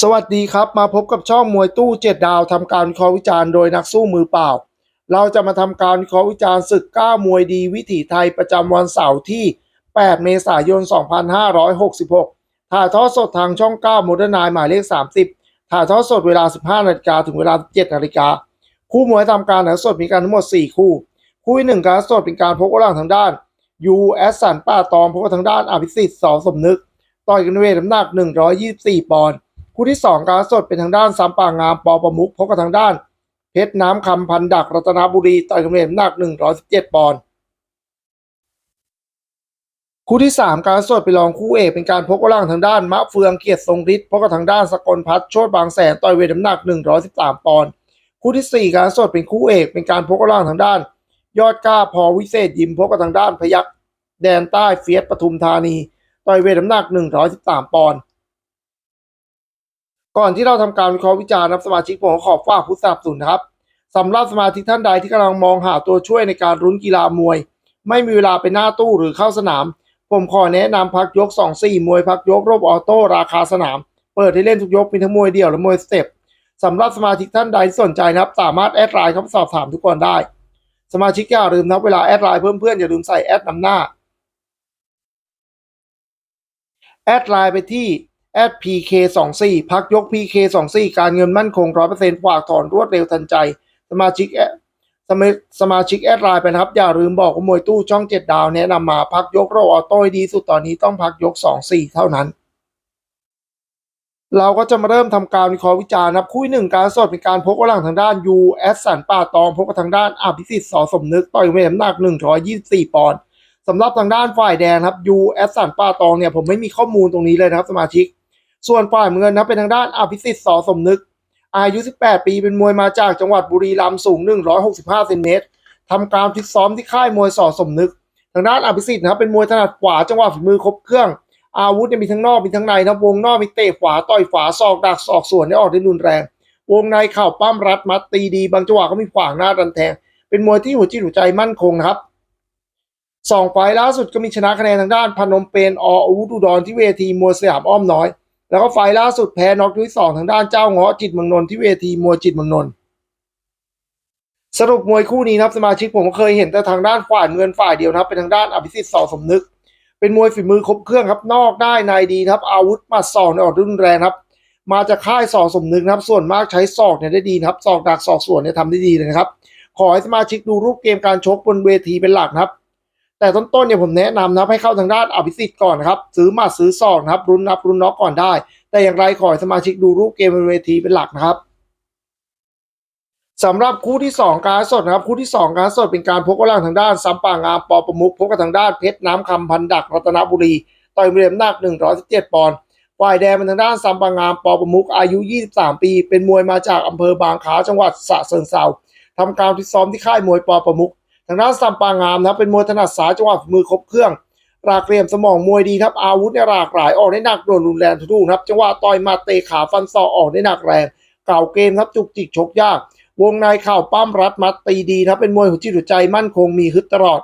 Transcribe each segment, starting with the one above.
สวัสดีครับ มาพบกับช่องมวยตู้เจ็ดดาวทำการวิเคราะห์วิจารณ์โดยนักสู้มือเปล่า เราจะมาทำการวิเคราะห์วิจารณ์ศึกก้ามวยดีวิถีไทยประจำวันเสาร์ที่ 8 เมษายน 2566 ถ่ายทอดสดทางช่อง9โมเดิร์นไนหมายเลข 30 ถ่ายทอดสดเวลา 15 นาฬิกาถึงเวลา 17 นาฬิกา คู่มวยทำการถ่ายทอดสดมีการทั้งหมด 4 คู่ คู่ที่หนึ่งการสดเป็นการพบกำลังทางด้านยูแอสสันป้าตองพบกับทางด้านอภิสิทธิ์สอสมนึก ต่อยกันในเวทน้ำหนัก 124 ปอนด์ คู่ที่ 2 การสดเป็นทางด้านซัมปางามปอประมุกพบกับทางด้าน เพชรน้ำคำพันดักรัตนบุรีต่อยกันในเวทน้ำหนัก 117 ปอนด์คู่ที่ 3 การสดไปรองคู่เอกเป็นการพบกำลังทางด้านมะเฟืองเกียรติทรงฤทธิ์พบกับทางด้านสกลพัฒน์โชตบางแสนต่อยเวทน้ำหนัก 113 ปอนด์คู่ที่ 4 การสดเป็นคู่เอกเป็นการพบกำลังทางด้าน ยอดกล้าพอวิเศษยิมพบกับทางด้านพยักแดนใต้เฟียสปทุมธานีต่อยเวทน้ำหนัก 113 ปอนด์ ก่อนที่เราทำการวิเคราะห์วิจารณ์นับสมาชิกผมขอฝากผู้สนับสนุนครับสำหรับสมาชิกท่านใดที่กำลังมองหาตัวช่วยในการรุ้นกีฬามวย ไม่มีเวลาไปหน้าตู้หรือเข้าสนาม ผมขอแนะนำพักยก 2 4 มวยพักยกรบออโต้ราคาสนาม เปิดให้เล่นทุกยกมีทั้งมวยเดี่ยวและมวยสเต็ปสำหรับสมาชิกท่านใดที่สนใจนะครับ สามารถแอดไลน์เข้าสอบถามทุกคนได้ สมาชิกอย่าลืมนะครับเวลาแอดไลน์เพื่อนๆอย่าลืมใส่แอดนำหน้าแอดไลน์ไปที่ แอด PK24 พักยก PK24 การเงินมั่นคง 100%ฝากถอนรวดเร็วทันใจ สมาชิกแอดสมาสมาชิกแอดไลน์ไปนะครับ อย่าลืมบอกว่ามวยตู้ช่อง 7 ดาวแนะนำมาพักยกโรออโต้ดีสุดตอนนี้ต้องพักยก 2-4 เท่านั้น เราก็จะมาเริ่มทำการวิเคราะห์วิจารณ์นะครับคู่หนึ่งการสดเป็นการพบกำลังทางด้านยูแอสสันป่าตองพบกับทางด้านอภิสิทธิ์สอสมนึกต่อยเวทน้ำหนัก 124 ปอนด์สำหรับทางด้านฝ่ายแดงครับยูแอสสันป้าตองเนี่ยผมไม่มีข้อมูลตรงนี้เลยนะครับสมาชิก ส่วนฝ่ายเงินนะเป็นทางด้านอภิสิทธิ์สอสมนึก อายุ 18 ปีเป็นมวยมาจากจังหวัดบุรีรัมย์สูง 165เซนเมตรทำการฟิตซ้อมที่ค่ายมวยสอสมนึก ทางด้านอภิสิทธิ์นะครับเป็นมวยถนัดขวาจังหวะฝีมือครบเครื่อง อาวุธเนี่ยมีทั้งนอกมีทั้งในนะวงนอกมีเตะขวาต่อยขวาศอกดักศอกสวนเนี่ยออกได้รุนแรง วงในเข่าปั้มรัดมัดตีดีบางจังหวะก็มีขวางหน้าดันแทง เป็นมวยที่หัวจิตหัวใจมั่นคงนะครับสองไฟล์ล่าสุดก็มีชนะคะแนนทางด้านพนมเปญออาวุธอุดรที่เวทีมวยสยามอ้อมน้อย แล้วก็ไฟล์ล่าสุดแพ้น็อกที่สองทางด้านเจ้าเงาะจิตเมืองนนท์ที่เวทีมวยจิตเมืองนนท์สรุปมวยคู่นี้นะครับสมาชิกผมเคยเห็นแต่ทางด้านฝ่ายเงินฝ่ายเดียวนะครับเป็นทางด้านอภิสิทธิ์สอสมนึก เป็นมวยฝีมือครบเครื่องครับนอกได้ในดีนะครับ อาวุธมัดศอกเนี่ยออกรุนแรงครับ มาจากค่ายสอสมนึกนะครับ ส่วนมากใช้ศอกเนี่ยได้ดีนะครับศอกดักศอกสวนเนี่ยทำได้ดีเลยครับ ขอให้สมาชิกดูรูปเกมการชกบนเวทีเป็นหลักนะครับ แต่ต้นๆเนี่ยผมแนะนำนะครับให้เข้าทางด้านอภิสิทธิ์ก่อนครับ ซื้อมาซื้อศอกนะครับ รุนนับรุนน็อกก่อนได้ แต่อย่างไรขอให้สมาชิกดูรูปเกมบนเวทีเป็นหลักนะครับสำหรับคู่ที่ 2 การสดนะครับ คู่ที่ 2 การสดเป็นการพบกำลังทางด้านซัมปางามปอประมุกพบกับทางด้านเพชรน้ำคำพันดักรัตนบุรีต่อยเรียมหนัก 117 ปอนด์ฝ่ายแดงเป็นทางด้านซัมปางามปอประมุกอายุ 23 ปี เป็นมวยมาจากอำเภอบางขาจังหวัดสระเชิงเทราทำการฟิตซ้อมที่ค่ายมวยปอประมุก ทางด้านซัมปางามนะครับเป็นมวยถนัดสายจังหวะมือครบเครื่องรากเหลี่ยมสมองมวยดีครับอาวุธเนี่ยหลากหลายออกได้หนักโดนรุนแรงทุกลูกครับจังหวะต่อยมาเตะขาฟันศอกออกได้หนักแรงเก่าเกมครับจุกจิกชกยาก วงในเข่าปั้มรัดมัดตีดีนะครับเป็นมวยหัวจิตหัวใจมั่นคงมีฮึดตลอด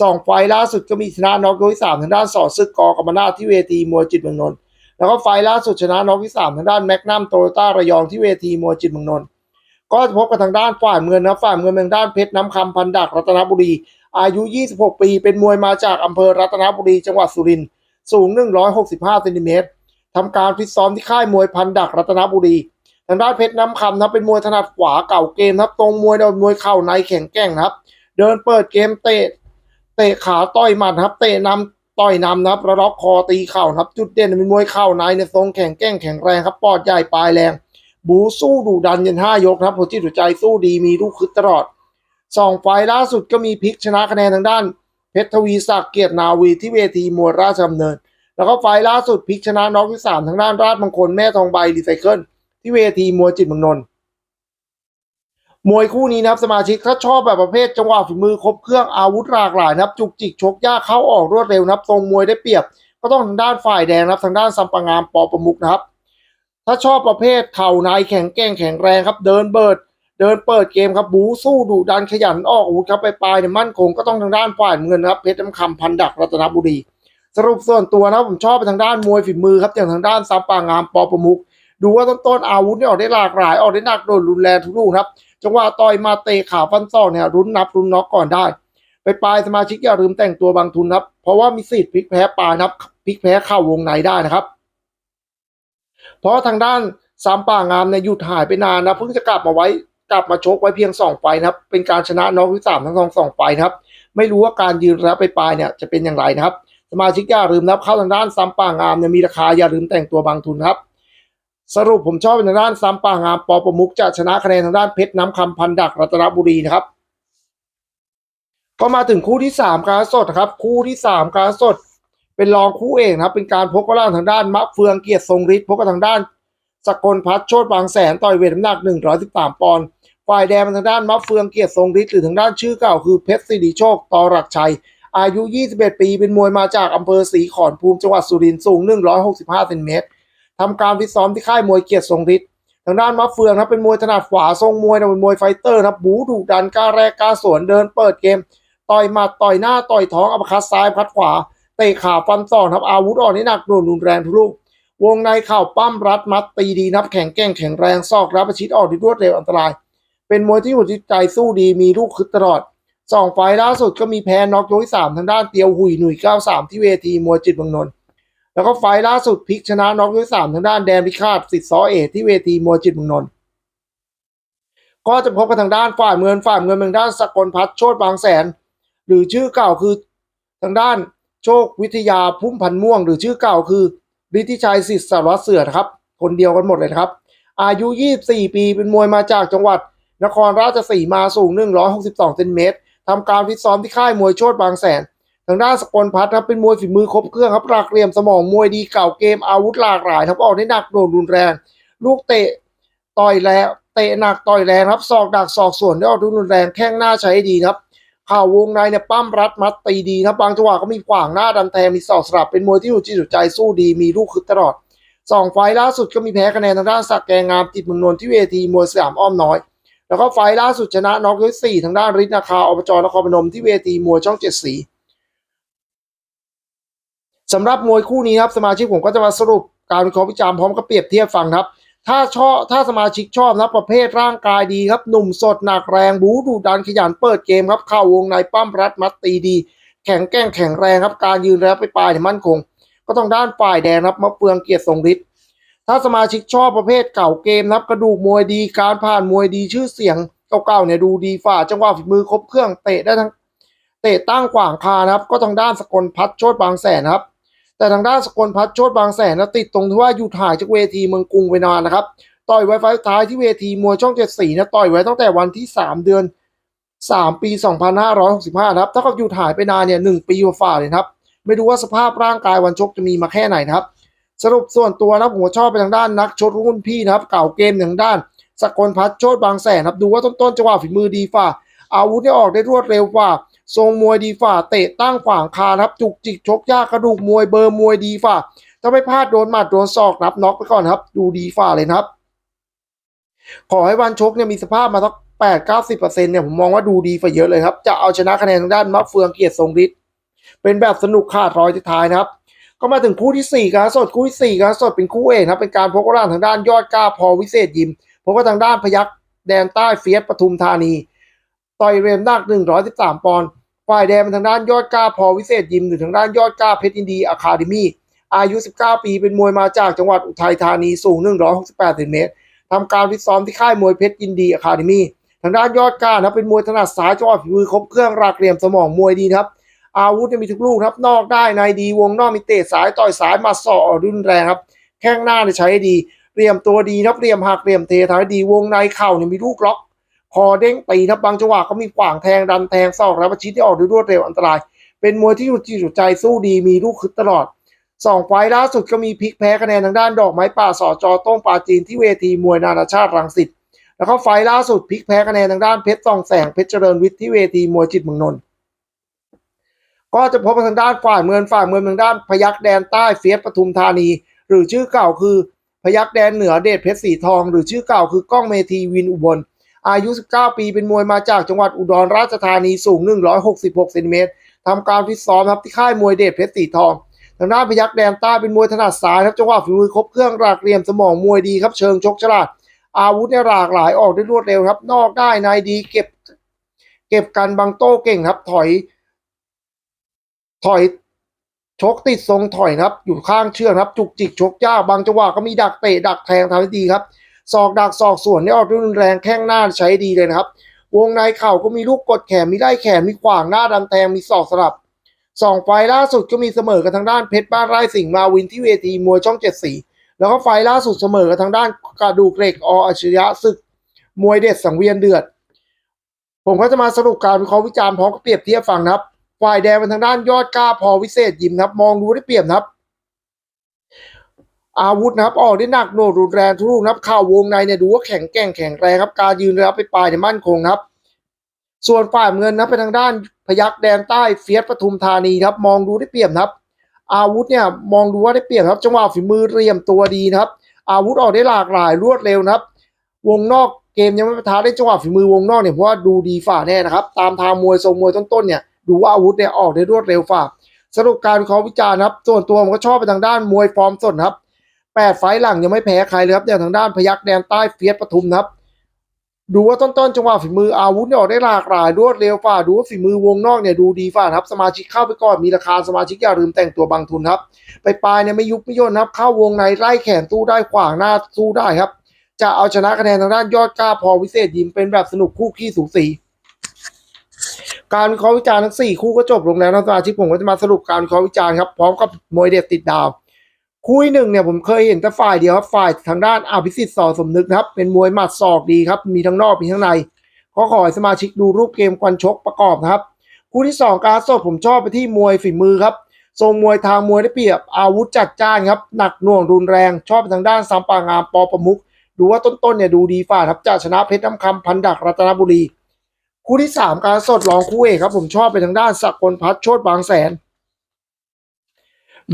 สองไฟล์ล่าสุดก็มีชนะน็อกยกที่สามทางด้านสอซึกกอกรรมนาที่เวทีมวยจิตเมืองนนท์แล้วก็ไฟล์ล่าสุดชนะน็อกที่สามทางด้านแมกนัมโตโยต้าระยองที่เวทีมวยจิตเมืองนนท์ ก็จะพบกับทางด้านฝ่ายเงินนะฝ่ายเงินเป็นทางด้านเพชรน้ำคำพันดักรัตนบุรี อายุ 26 ปี เป็นมวยมาจากอำเภอรัตนบุรีจังหวัดสุรินทร์สูง 165เซนติเมตรทำการฟิตซ้อมที่ค่ายมวยพันดักรัตนบุรีทางด้านเพชรน้ำคำนะเป็นมวยถนัดขวาเก่าเกมนะครับตรงมวยโดนมวยเข่าในแข็งแกร่งนะครับ เดินเปิดเกมเตะเตะขาต่อยหมัดนะครับเตะนำต่อยนำนะครับแล้วล็อกคอตีเข่านะครับ จุดเด่นเป็นมวยเข่าในเนี่ยทรงแข็งแกร่งแข็งแรงครับปอดใหญ่ปลายแรง บูสู้ดุดันยันห้ายกครับหัวจิตหัวใจสู้ดีมีลูกคึดตลอดสองไฟล์ล่าสุดก็มีพลิกชนะคะแนนทางด้าน เพชรทวีศักดิ์เกียรตินาวีที่เวทีมวยราชดำเนิน แล้วก็ไฟล์ล่าสุดพลิกชนะน็อกที่สามทางด้านราชมงคลแม่ทองใบรีไซเคิลที่เวทีมวยจิตเมืองนนท์มวยคู่นี้นะครับสมาชิกถ้าชอบแบบประเภทจังหวะฝีมือครบเครื่องอาวุธหลากหลายนะครับจุกจิกชกยากเข้าออกรวดเร็วนะครับทรงมวยได้เปรียบ ก็ต้องทางด้านฝ่ายแดงนะครับทางด้านซัมปางามปอประมุกนะครับ ถ้าชอบประเภทเข่าในแข็งแกร่งแข็งแรงครับ เดินเบิด เดินเปิดเกมครับบูสู้ดุดันขยันออกอาวุธครับไปปลายเนี่ยมั่นคงก็ต้องทางด้านฝ่ายเงินนะครับเพชรน้ำคำพันดักรัตนบุรี สรุปส่วนตัวนะผมชอบไปทางด้านมวยฝีมือครับอย่างทางด้านซัมปางามปอประมุกดูว่าต้นต้นอาวุธเนี่ยออกได้หลากหลายออกได้หนักโดนรุนแรงทุกลูกครับจังหวะต่อยมาเตะขาฟันศอกเนี่ยรุนนับรุนน็อกก่อนได้ ไปปลายสมาชิกอย่าลืมแต่งตัวบางทุนครับเพราะว่ามีสิทธิ์พลิกแพ้ปลายนะครับพลิกแพ้เข้าวงในได้นะครับ เพราะทางด้านซามป่างามเนี่ยหยุดหายไปนานนะเพิ่งจะกลับมาไว้กลับมาชกไว้เพียงสองไฟนะครับ เป็นการชนะน็อกที่สามทั้งสองสองไฟนะครับ ไม่รู้ว่าการยืนระยะไปปลายเนี่ยจะเป็นอย่างไรนะครับ สมาชิกอย่าลืมนะครับเข้าทางด้านซัมป่างามเนี่ยมีราคาอย่าลืมแต่งตัวบางทุนครับสรุปผมชอบเป็นทางด้านซัมป่างามปอประมุกจะชนะคะแนนทางด้านเพชรน้ำคำพันดักรัตนบุรีนะครับ ก็มาถึงคู่ที่สามการสดครับ คู่ที่สามการสด เป็นรองคู่เอกนะครับ เป็นการพกกระล่างทางด้านมะเฟืองเกียรติทรงฤทธิ์พกกับทางด้านสกลพัฒโชตบางแสนต่อยเวทน้ำหนัก 113 ปอนด์ฝ่ายแดงทางด้านมะเฟืองเกียรติทรงฤทธิ์หรือทางด้านชื่อเก่าคือเพชรสิริโชคตอรักชัย อายุ 21 ปี เป็นมวยมาจากอำเภอศรีขอนภูมิจังหวัดสุรินทร์สูง 165เซนติเมตรทำการฟิตซ้อมที่ค่ายมวยเกียรติทรงฤทธิ์ทางด้านมะเฟืองนะครับเป็นมวยถนัดขวาทรงมวยนะเป็นมวยไฟเตอร์นะครับบูดุดันกล้าแรกกล้าสวนเดินเปิดเกม ต่อยหมัดต่อยหน้าต่อยท้องอัปคัดซ้ายพัดขวา ตะขาฟันศอกครับอาวุธอ่อนนี่หนักหน่วงรุนแรงทุกลูก วงในข่าวปั้มรัดมัดตีดีนับแข็งแกร่งแข็งแรงซอกรับประชิดออกที่รวดเร็วอันตราย เป็นมวยที่หัวจิตใจสู้ดีมีลูกคึดตลอดสองไฟล์ล่าสุดก็มีแพ้น็อกยกที่สามทางด้านเตียวหุยหนุ่ยเก้าสามที่เวทีมวยจิตเมืองนนท์แล้วก็ไฟล์ล่าสุดพลิกชนะน็อกยกที่สามทางด้านแดนพิฆาตสิทธิ์ซอเอที่เวทีมวยจิตเมืองนนท์ก็จะพบกับทางด้านฝ่ายเมืองฝ่ายเมืองทางด้านสกลพัฒน์โชตบางแสน หรือชื่อเก่าคือทางด้าน โชควิทยาพุ่มพันม่วง หรือชื่อเก่าคือฤทธิชัยสิทธิ์สารวัตรเสือครับ คนเดียวกันหมดเลยครับ อายุ 24 ปีเป็นมวยมาจากจังหวัด นครราชสีมาสูง 162เซนติเมตรทำการฟิตซ้อมที่ค่ายมวยโชตบางแสน ทางด้านสกลพัฒน์ครับเป็นมวยฝีมือครบเครื่องครับหลักเหลี่ยมสมองมวยดีเก่าเกมอาวุธหลากหลายครับออกได้หนักโดนรุนแรง ลูกเตะต่อยแรงเตะหนักต่อยแรงครับศอกดักศอกส่วนได้ออกด้รุนแรงแข้งหน้าใช้ดีครับ ข่าววงในเนี่ยปั้มรัดมัดตีดีนะบางจังหวะก็มีขวางหน้าดันแทงมีศอกสลับเป็นมวยที่อยู่จิตอยู่ใจสู้ดีมีลูกคึดตลอดสองไฟล์ล่าสุดก็มีแพ้คะแนนทางด้านสักแกงงามติดมืองนนท์ที่เวทีมวยสยามอ้อมน้อย แล้วก็ไฟล์ล่าสุดชนะน็อกยกสี่ทางด้านฤทธิ์นาคาอบจนครพนมที่เวทีมวยช่องเจ็ดสีสำหรับมวยคู่นี้ครับสมาชิกผมก็จะมาสรุปการวิเคราะห์วิจารณ์พร้อมกับเปรียบเทียบฟังครับ ถ้าชอบถ้าสมาชิกชอบนะประเภทร่างกายดีครับ หนุ่มสดหนักแรงบูดูดันขยันเปิดเกมครับเข้าวงในปั้มรัดมัดตีดี แข็งแกร่งแข็งแรงครับการยืนแล้วไปปลายเนี่ยมั่นคง ก็ต้องด้านฝ่ายแดงครับมะเฟืองเกียรติทรงฤทธิ์ถ้าสมาชิกชอบประเภทเก่าเกมนะครับกระดูกมวยดีการผ่านมวยดีชื่อเสียงเก่าๆเนี่ยดูดีฝ่าจังหวะฝีมือครบเครื่องเตะได้ทั้งเตะตั้งขวางคานะครับ ก็ทางด้านสกลพัฒน์โชตบางแสนครับ แต่ทางด้านสกลพัฒน์โชตบางแสนนะติดตรงที่ว่าอยู่ถ่ายจากเวทีเมืองกรุงไปนานนะครับ ต่อยไว้ไฟท้ายที่เวทีมวยช่องเจ็ดสีนะต่อยไว้ตั้งแต่วันที่ 3 เดือน 3 ปี 2565นะครับถ้ากับอยู่ถ่ายไปนานเนี่ยหนึ่งปีกว่าเลยครับ ไม่รู้ว่าสภาพร่างกายวันชกจะมีมาแค่ไหนนะครับ สรุปส่วนตัวนะผมชอบไปทางด้านนักชกรุ่นพี่นะครับ เก่าเกมทางด้าน สกลพัฒน์โชตบางแสนครับดูว่าต้นๆจังหวะฝีมือดีฝ่าอาวุธที่ออกได้รวดเร็วกว่า ทรงมวยดีฝ่าเตะตั้งขวางคาครับ จุกจิกชกยากกระดูกมวยเบอร์มวยดีฝ่าถ้าไม่พลาดโดนหมัดโดนศอกนับน็อกไปก่อนครับ ดูดีฝ่าเลยครับ ขอให้วันชกเนี่ยมีสภาพมาสักแปดเก้าสิบเปอร์เซ็นเนี่ยผมมองว่าดูดีฝ่าเยอะเลยครับ จะเอาชนะคะแนนทางด้านมะเฟืองเกียรติทรงฤทธิ์เป็นแบบสนุกขาดรอยท้ายนะครับก็มาถึงคู่ที่สี่การสดคู่ที่สี่การสดเป็นคู่เอกครับเป็นการพกกระล่างทางด้านยอดกล้าพอวิเศษยิมพบกับทางด้านพยักแดนใต้เฟียสปทุมธานี ต่อยเรมนัก113 ปอนด์ ฝ่ายแดงเป็นทางด้านยอดกล้าพอวิเศษยิมหรือทางด้านยอดกล้าเพชรยินดีอะคาเดมี่อายุ 19 ปีเป็นมวยมาจากจังหวัดอุทัยธานีสูง 168เซนติเมตรทำการฟิตซ้อมที่ค่ายมวยเพชรยินดีอะคาเดมี่ทางด้านยอดกล้านะเป็นมวยถนัดซ้ายจังหวะฝีมือครบเครื่องรากเหลี่ยมสมองมวยดีครับ อาวุธมีทุกลูกครับ นอกได้ในดีวงนอกมีเตะสายต่อยสายมาสอรุนแรงครับ แข้งหน้าเนี่ยใช้ดีเรียมตัวดีครับเรียมหักเรียมเททำให้ดีวงในเข่าเนี่ยมีลูกล็อก คอเด้งตีครับบางจังหวะก็มีขวางแทงดันแทงซอกแล้วประชิดที่ออกด้วยรวดเร็วอันตราย เป็นมวยที่อยู่จิตอยู่ใจสู้ดีมีลูกคึดตลอดสองไฟล่าสุดก็มีพลิกแพ้คะแนนทางด้านดอกไม้ป่าสอจอต้งปลาจีนที่เวทีมวยนานาชาติรังสิตแล้วก็ไฟล่าสุดพลิกแพ้คะแนนทางด้านเพชรสองแสงเพชรเจริญวิทย์ที่เวทีมวยจิตเมืองนนท์ก็จะพบกับทางด้านฝ่ายเมืองฝ่ายเมืองทางด้านพยักแดนใต้เฟียสปทุมธานี หรือชื่อเก่าคือพยักแดนเหนือเดชเพชรสีทอง หรือชื่อเก่าคือก้องเมทีวินอุบล อายุ 19 ปีเป็นมวยมาจากจังหวัดอุดรราชธานีสูง 166เซนติเมตรทำการฟิตซ้อมครับที่ค่ายมวยเดชเพชรสีทองทางด้านพยักแดนใต้เป็นมวยถนัดซ้ายครับจังหวะฝีมือครบเครื่องหลากเหลี่ยมสมองมวยดีครับเชิงชกฉลาด อาวุธเนี่ยหลากหลายออกได้รวดเร็วครับ นอกได้ในดีเก็บ เก็บกันบังโต้เก่งครับ ถอย ถอยชกติดทรงถอยครับ อยู่ข้างเชือกครับ จุกจิกชกยากบางจังหวะก็มีดักเตะดักแทงทำได้ดีครับ ศอกดักศอกส่วนเนี่ยออกด้รุนแรงแข้งหน้าใช้ดีเลยนะครับ วงในเข่าก็มีลูกกดแขนมีไล่แขนมีขวางหน้าดันแทงมีศอกสลับสองไฟล์ล่าสุดก็มีเสมอกันทางด้านเพชรบ้านไร่สิงห์มาวินที่เวทีมวยช่องเจ็ดสีแล้วก็ไฟล์ล่าสุดเสมอกันทางด้านกระดูกเหล็กออัจฉริยะศึก มวยเด็ดสังเวียนเดือด ผมก็จะมาสรุปการวิเคราะห์วิจารณ์พร้อมกับเปรียบเทียบฟังนะครับ ฝ่ายแดงเป็นทางด้านยอดกล้าพอวิเศษยิมนะครับ มองดูได้เปรียบนะครับ อาวุธนะครับออกได้หนักโหนดรุนแรงทุกลูกนะครับข่าววงในเนี่ยดูว่าแข็งแกร่งแข็งแรงครับ การยืนระยะไปปลายเนี่ยมั่นคงครับ ส่วนฝ่ายเงินนะเป็นทางด้านพยักแดนใต้เฟียสปทุมธานีครับ มองดูได้เปรียบครับ อาวุธเนี่ยมองดูว่าได้เปรียบครับ จังหวะฝีมือเรียมตัวดีนะครับ อาวุธออกได้หลากหลายรวดเร็วนะครับ วงนอกเกมยังไม่ประทะได้จังหวะฝีมือวงนอกเนี่ยเพราะว่าดูดีฝ่าแน่นะครับ ตามทางมวยทรงมวยต้นๆเนี่ยดูว่าอาวุธเนี่ยออกได้รวดเร็วฝ่าสรุปการวิเคราะห์วิจารณ์ครับ ส่วนตัวผมก็ชอบไปทางด้านมวยฟอร์มสดครับ แปดไฟล์หลังยังไม่แพ้ใครเลยครับอย่างทางด้านพยักแดนใต้เฟียสปทุมนะครับ ดูว่าต้นๆจังหวะฝีมืออาวุธเนี่ยออกได้หลากหลายรวดเร็วฝ่าดูว่าฝีมือวงนอกเนี่ยดูดีฝ่าครับสมาชิกเข้าไปก่อนมีราคาสมาชิกอย่าลืมแต่งตัวบางทุนครับ ไปปลายเนี่ยไม่ยุบไม่ย่นนะครับ เข้าวงในไล่แขนตู้ได้ขวางหน้าสู้ได้ครับ จะเอาชนะคะแนนทางด้านยอดกล้าพอวิเศษยิมเป็นแบบสนุกคู่ขี้สูสีการวิเคราะห์วิจารณ์ทั้งสี่คู่ก็จบลงแล้วนะสมาชิกผมก็จะมาสรุปการวิเคราะห์วิจารณ์ครับพร้อมกับมวยเด็ดติดดาว คู่หนึ่งเนี่ยผมเคยเห็นแต่ฝ่ายเดียวครับฝ่ายทางด้านอาภิสิทธิ์สอสมนึกนะครับ เป็นมวยหมัดศอกดีครับ มีทั้งนอกมีทั้งในก็ขอให้สมาชิกดูรูปเกมควันชกประกอบนะครับ คู่ที่สองการสดผมชอบไปที่มวยฝีมือครับทรงมวยทางมวยได้เปรียบอาวุธจัดจ้านครับ หนักหน่วงรุนแรง ชอบไปทางด้านซัมปางามปอประมุกดูว่าต้นๆเนี่ยดูดีฝ่าครับจะชนะเพชรน้ำคำพันดักรัตนบุรี คู่ที่สามการสดรองคู่เอกครับ ผมชอบไปทางด้านสักลพัฒโชตบางแสน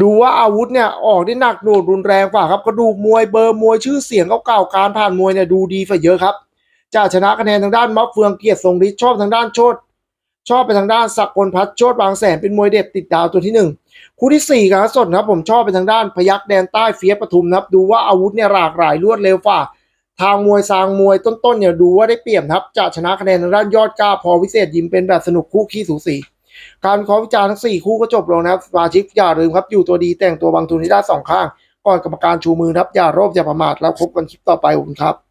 ดูว่าอาวุธเนี่ยออกได้หนักหน่วงรุนแรงฝ่าครับกระดูกมวยเบอร์มวยชื่อเสียงเก่าๆการผ่านมวยเนี่ยดูดีฝ่าเยอะครับจะชนะคะแนนทางด้านมะเฟืองเกียรติทรงฤทธิ์ชอบทางด้านโชตชอบไปทางด้านสักกลพัฒโชตบางแสนเป็นมวยเด็ดติดดาวตัวที่หนึ่งคู่ที่สี่การสดนะครับผมชอบไปทางด้านพยักแดนใต้เฟียปทุมนะครับดูว่าอาวุธเนี่ยหลากหลายรวดเร็วฝ่าทางมวยซางมวยต้นๆเนี่ยดูว่าได้เปรียบครับจะชนะคะแนนทางด้านยอดกล้าพอวิเศษยิมเป็นแบบสนุกคู่ขี้สูสี การวิเคราะห์วิจารณ์ทั้งสี่คู่ก็จบลงนะครับสมาชิกอย่าลืมครับ อยู่ตัวดีแต่งตัวบางทุนที่ได้สองข้าง ก่อนกรรมการชูมือครับอย่าโลภอย่าประมาทแล้วพบกันคลิปต่อไปผมครับ